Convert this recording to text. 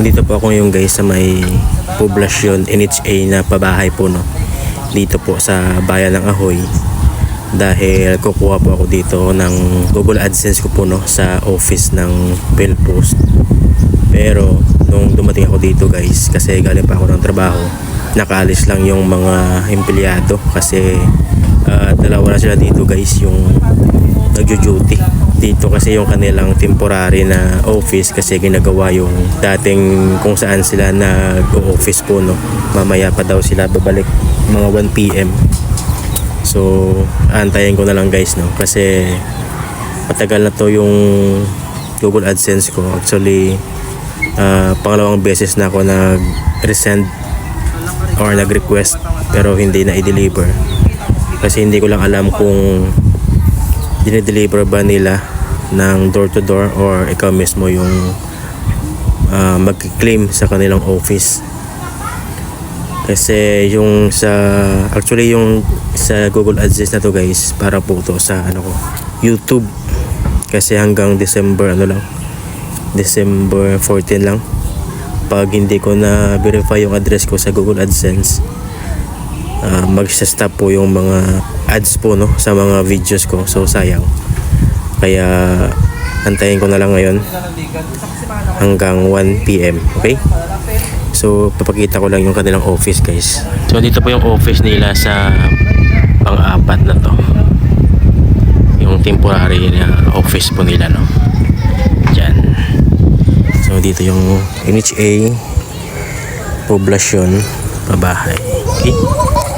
Dito po ako ngayon guys sa may poblasyon NHA na pabahay po no. Dito po sa bayan ng Ahoy. Dahil kukuha po ako dito ng Google AdSense ko po no sa office ng Bellpost. Pero nung dumating ako dito guys kasi galing pa ako ng trabaho nakaalis lang yung mga empleyado kasi ah, dalawa na sila dito guys yung nagjo-duty dito kasi yung kanilang temporary na office kasi ginagawa yung dating kung saan sila nag-office po no? Mamaya pa daw sila babalik mga 1pm so antayin ko na lang guys no? Kasi matagal na to yung Google AdSense ko. Actually ah, pangalawang beses na ako nag-resend or nag-request pero hindi na i-deliver. Kasi hindi ko lang alam kung dinideliver ba nila ng door to door or ikaw mismo yung uh, mag-claim sa kanilang office? Kasi yung sa actually yung sa Google AdSense na to guys para po to sa ano ko YouTube. Kasi hanggang December ano lang December 14 lang. Pag hindi ko na verify yung address ko sa Google AdSense uh, magsa-stop po yung mga ads po no sa mga videos ko. So sayang. Kaya antayin ko na lang ngayon hanggang 1 PM okay? So papakita ko lang yung kanilang office guys. So dito po yung office nila sa pang-apat na to. Yung temporary na office po nila no? Dyan so dito yung NHA poblasyon pabahay okay